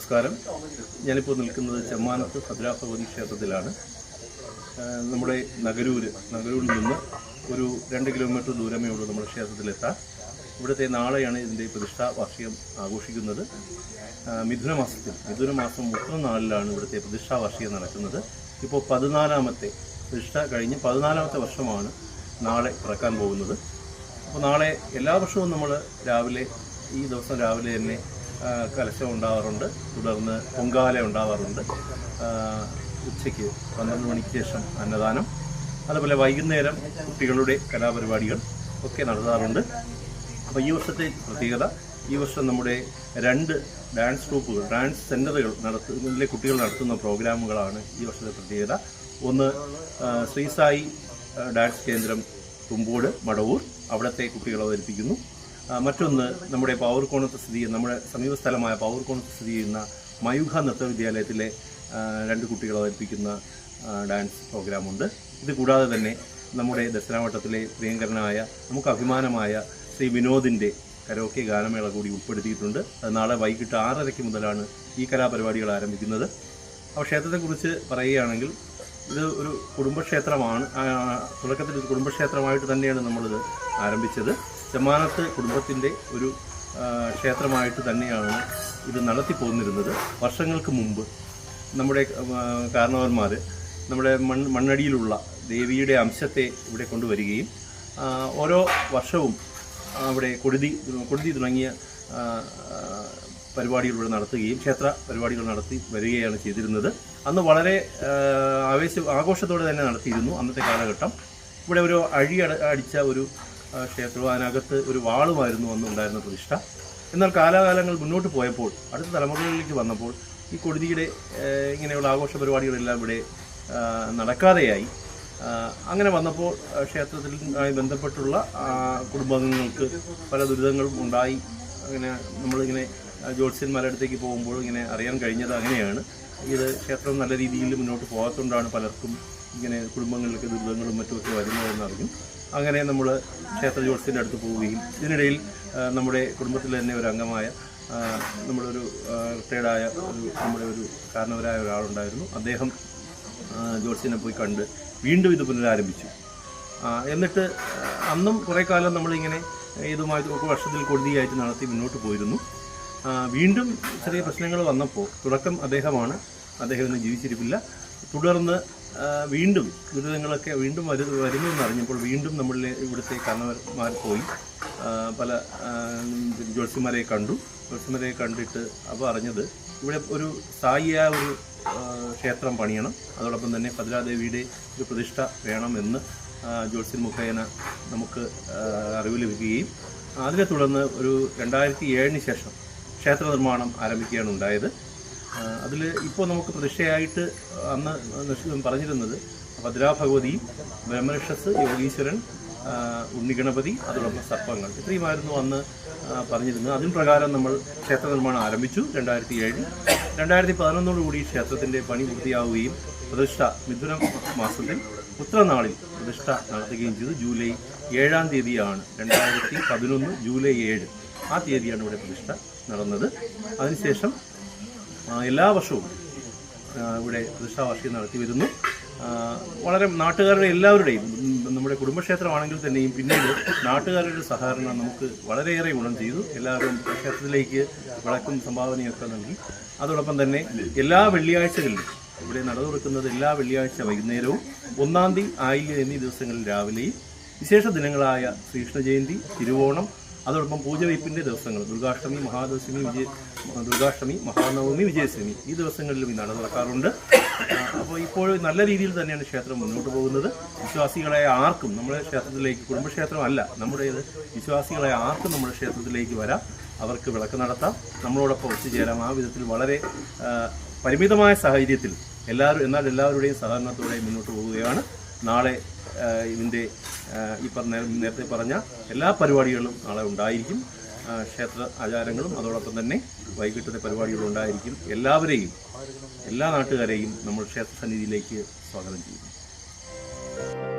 നമസ്കാരം. ഞാനിപ്പോൾ നിൽക്കുന്നത് ചെമ്മാനത്ത് ഭദ്രാഭഗവതി ക്ഷേത്രത്തിലാണ്. നമ്മുടെ നഗരൂര് നഗരൂരിൽ നിന്ന് ഒരു രണ്ട് കിലോമീറ്റർ ദൂരമേ ഉള്ളൂ നമ്മുടെ ക്ഷേത്രത്തിലെത്താൻ. ഇവിടുത്തെ നാളെയാണ് ഇതിന്റെ പ്രതിഷ്ഠാ വാർഷികം ആഘോഷിക്കുന്നത്. മിഥുന മാസത്തിൽ മിഥുന മാസം മുപ്പത് നാളിലാണ് ഇവിടുത്തെ പ്രതിഷ്ഠാ വാർഷികം നടക്കുന്നത്. ഇപ്പോൾ പതിനാലാമത്തെ പ്രതിഷ്ഠ കഴിഞ്ഞ് പതിനാലാമത്തെ വർഷമാണ് നാളെ പിറക്കാൻ പോകുന്നത്. അപ്പോൾ നാളെ എല്ലാ വർഷവും നമ്മൾ രാവിലെ ഈ ദിവസം രാവിലെ തന്നെ കലശം ഉണ്ടാവാറുണ്ട്. തുടർന്ന് പൊങ്കാല ഉണ്ടാവാറുണ്ട്. ഉച്ചയ്ക്ക് പന്ത്രണ്ട് മണിക്ക് ശേഷം അന്നദാനം. അതുപോലെ വൈകുന്നേരം കുട്ടികളുടെ കലാപരിപാടികൾ ഒക്കെ നടത്താറുണ്ട്. അപ്പോൾ ഈ വർഷത്തെ പ്രത്യേകത ഈ വർഷം നമ്മുടെ രണ്ട് ഡാൻസ് ഗ്രൂപ്പുകൾ ഡാൻസ് സെന്ററുകൾ നടത്തുന്നതിലെ കുട്ടികൾ നടത്തുന്ന പ്രോഗ്രാമുകളാണ് ഈ വർഷത്തെ പ്രത്യേകത. ഒന്ന് ശ്രീസായി ഡാൻസ് കേന്ദ്രം തുമ്പോട് മടവൂർ. അവിടുത്തെ കുട്ടികൾ അവതരിപ്പിക്കുന്നു. മറ്റൊന്ന് നമ്മുടെ പൗർകോണത്ത് സ്ഥിതി ചെയ്യുന്ന നമ്മുടെ സമീപ സ്ഥലമായ പൗർകോണത്ത് സ്ഥിതി ചെയ്യുന്ന മയൂഖ നൃത്ത വിദ്യാലയത്തിലെ രണ്ട് കുട്ടികൾ അവതരിപ്പിക്കുന്ന ഡാൻസ് പ്രോഗ്രാമുണ്ട്. ഇത് കൂടാതെ തന്നെ നമ്മുടെ ദസരാവട്ടത്തിലെ പ്രിയങ്കരനായ നമുക്ക് അഭിമാനമായ ശ്രീ വിനോദിന്റെ കരോക്കെ ഗാനമേള കൂടി ഉൾപ്പെടുത്തിയിട്ടുണ്ട്. അത് നാളെ വൈകിട്ട് ആറരയ്ക്ക് മുതലാണ് ഈ കലാപരിപാടികൾ ആരംഭിക്കുന്നത്. അപ്പോൾ ക്ഷേത്രത്തെക്കുറിച്ച് പറയുകയാണെങ്കിൽ ഇത് ഒരു കുടുംബക്ഷേത്രമാണ് തുടക്കത്തിൽ ഒരു കുടുംബക്ഷേത്രമായിട്ട് തന്നെയാണ് നമ്മളിത് ആരംഭിച്ചത്. ചെമ്മാനത്ത് കുടുംബത്തിന്റെ ഒരു ക്ഷേത്രമായിട്ട് തന്നെയാണ് ഇത് നടത്തി പോന്നിരുന്നത്. വർഷങ്ങൾക്ക് മുമ്പ് നമ്മുടെ കാരണവന്മാർ നമ്മുടെ മൺ മണ്ണടിയിലുള്ള ദേവിയുടെ അംശത്തെ ഇവിടെ കൊണ്ടുവരികയും ഓരോ വർഷവും അവിടെ കൊടിതി കൊടിതി തുടങ്ങിയ ഇവിടെ നടത്തുകയും ക്ഷേത്ര പരിപാടികൾ നടത്തി വരികയാണ് ചെയ്തിരുന്നത്. അന്ന് വളരെ ആവേശ ആഘോഷത്തോടെ തന്നെ നടത്തിയിരുന്നു അന്നത്തെ കാലഘട്ടം. ഇവിടെ ഒരു അഴി അടിച്ച ഒരു ക്ഷേത്രവും അതിനകത്ത് ഒരു വാളുമായിരുന്നു അന്നുണ്ടായിരുന്ന പ്രതിഷ്ഠ. എന്നാൽ കാലാകാലങ്ങൾ മുന്നോട്ട് പോയപ്പോൾ അടുത്ത തലമുറകളിലേക്ക് വന്നപ്പോൾ ഈ കൊടിതിയുടെ ഇങ്ങനെയുള്ള ആഘോഷ പരിപാടികളെല്ലാം ഇവിടെ നടക്കാതെയായി. അങ്ങനെ വന്നപ്പോൾ ക്ഷേത്രത്തിൽ ബന്ധപ്പെട്ടുള്ള കുടുംബാംഗങ്ങൾക്ക് പല ദുരിതങ്ങളും ഉണ്ടായി. അങ്ങനെ നമ്മളിങ്ങനെ ജ്യോത്സ്യന്മാരുടെ അടുത്തേക്ക് പോകുമ്പോൾ ഇങ്ങനെ അറിയാൻ കഴിഞ്ഞത് അങ്ങനെയാണ്. ഇത് ക്ഷേത്രം നല്ല രീതിയിൽ മുന്നോട്ട് പോകാത്തതുകൊണ്ടാണ് പലർക്കും ഇങ്ങനെ കുടുംബങ്ങളിലൊക്കെ ദുരിതങ്ങളും മറ്റുമൊക്കെ വരുന്നതെന്ന് അറിഞ്ഞു. അങ്ങനെ നമ്മൾ ക്ഷേത്ര ജ്യോത്സ്യന്റെ അടുത്ത് പോവുകയും ഇതിനിടയിൽ നമ്മുടെ കുടുംബത്തിൽ തന്നെ ഒരു അംഗമായ നമ്മുടെ ഒരു റിട്ടയർഡായ ഒരു നമ്മുടെ ഒരു കാരണവരായ ഒരാളുണ്ടായിരുന്നു. അദ്ദേഹം ജ്യോത്സ്യനെ പോയി കണ്ട് വീണ്ടും ഇത് പുനരാരംഭിച്ചു. എന്നിട്ട് അന്നും കുറേ കാലം നമ്മളിങ്ങനെ ഇതുമായി വർഷത്തിൽ കൊടുതിയായിട്ട് നടത്തി മുന്നോട്ട് പോയിരുന്നു. വീണ്ടും ചെറിയ പ്രശ്നങ്ങൾ വന്നപ്പോൾ തുടക്കം അദ്ദേഹമാണ്. അദ്ദേഹം ഇന്ന് ജീവിച്ചിരിപ്പില്ല. തുടർന്ന് വീണ്ടും ദുരിതങ്ങളൊക്കെ വീണ്ടും വരു വരുന്നു എന്നറിഞ്ഞപ്പോൾ വീണ്ടും നമ്മൾ ഇവിടുത്തെ കന്നവന്മാർ പോയി. പല ജ്യോത്സ്യന്മാരെ കണ്ടു. ജ്യോത്സ്യന്മാരെ കണ്ടിട്ട് അപ്പോൾ അറിഞ്ഞത് ഇവിടെ ഒരു സ്ഥായിയായ ഒരു ക്ഷേത്രം പണിയണം. അതോടൊപ്പം തന്നെ ഭദ്രാദേവിയുടെ ഒരു പ്രതിഷ്ഠ വേണമെന്ന് ജ്യോത്സ്യൻ മുഖേന നമുക്ക് അറിവ് ലഭിക്കുകയും അതിനെ തുടർന്ന് ഒരു രണ്ടായിരത്തി ഏഴിന് ശേഷം ക്ഷേത്ര നിർമ്മാണം ആരംഭിക്കുകയാണ് ഉണ്ടായത്. അതിൽ ഇപ്പോൾ നമുക്ക് പ്രതിഷ്ഠയായിട്ട് അന്ന് പറഞ്ഞിരുന്നത് ഭദ്രാഭഗവതിയും ബ്രഹ്മരക്ഷസ് യോഗീശ്വരൻ ഉണ്ണിഗണപതി അതോടൊപ്പം സർപ്പങ്ങൾ. ഇത്രയുമായിരുന്നു അന്ന് പറഞ്ഞിരുന്നത്. അതിന് പ്രകാരം നമ്മൾ ക്ഷേത്ര നിർമ്മാണം ആരംഭിച്ചു രണ്ടായിരത്തി ഏഴിൽ രണ്ടായിരത്തി പതിനൊന്നോടുകൂടി ക്ഷേത്രത്തിന്റെ പണി പൂർത്തിയാവുകയും പ്രതിഷ്ഠ മിഥുന മാസത്തിൽ ഉത്രനാളിൽ പ്രതിഷ്ഠ നടത്തുകയും ചെയ്തു. ജൂലൈ ഏഴാം തീയതിയാണ് രണ്ടായിരത്തി പതിനൊന്ന് ജൂലൈ ഏഴ് ആ തീയതിയാണ് ഇവിടെ പ്രതിഷ്ഠ നടന്നത്. അതിനുശേഷം എല്ലാ വർഷവും ഇവിടെ പ്രതിഷ്ഠാവാർഷികം നടത്തി വരുന്നു. വളരെ നാട്ടുകാരുടെ എല്ലാവരുടെയും നമ്മുടെ കുടുംബക്ഷേത്രമാണെങ്കിൽ തന്നെയും പിന്നീട് നാട്ടുകാരുടെ സഹകരണം നമുക്ക് വളരെയേറെ ഗുണം ചെയ്തു. എല്ലാവരും ക്ഷേത്രത്തിലേക്ക് വിളക്കും സംഭാവനയൊക്കെ നൽകി. അതോടൊപ്പം തന്നെ എല്ലാ വെള്ളിയാഴ്ചകളിലും ഇവിടെ നട തുറക്കുന്നത് എല്ലാ വെള്ളിയാഴ്ച വൈകുന്നേരവും ഒന്നാം തീയതി ആയില്യം എന്നീ ദിവസങ്ങളിൽ രാവിലെയും വിശേഷ ദിനങ്ങളായ ശ്രീകൃഷ്ണ ജയന്തി തിരുവോണം അതോടൊപ്പം പൂജവയ്പ്പിന്റെ ദിവസങ്ങൾ ദുർഗാഷ്ടമി മഹാദശമി വിജയ ദുർഗാഷ്ടമി മഹാനവമി വിജയദശമി ഈ ദിവസങ്ങളിലും ഈ നടക്കാറുണ്ട്. അപ്പോൾ ഇപ്പോൾ നല്ല രീതിയിൽ തന്നെയാണ് ക്ഷേത്രം മുന്നോട്ട് പോകുന്നത്. വിശ്വാസികളായ ആർക്കും നമ്മുടെ ക്ഷേത്രത്തിലേക്ക് കുടുംബക്ഷേത്രമല്ല നമ്മുടേത് വിശ്വാസികളായ ആർക്കും നമ്മുടെ ക്ഷേത്രത്തിലേക്ക് വരാം. അവർക്ക് വിളക്ക് നടത്താം. നമ്മളോടൊപ്പം ഒത്തുചേരാം. ആ വിധത്തിൽ വളരെ പരിമിതമായ സാഹചര്യത്തിൽ എല്ലാവരും എന്നാൽ എല്ലാവരുടെയും സഹകരണത്തോടെ മുന്നോട്ട് പോവുകയാണ്. നാളെ ഇതിന്റെ ഈ പറഞ്ഞ നേരത്തെ പറഞ്ഞ എല്ലാ പരിപാടികളും നാളെ ഉണ്ടായിരിക്കും. ക്ഷേത്ര ആചാരങ്ങളും അതോടൊപ്പം തന്നെ വൈകിട്ടത്തെ പരിപാടികളും ഉണ്ടായിരിക്കും. എല്ലാവരെയും എല്ലാ നാട്ടുകാരെയും നമ്മൾ ക്ഷേത്ര സന്നിധിയിലേക്ക് സ്വാഗതം ചെയ്യും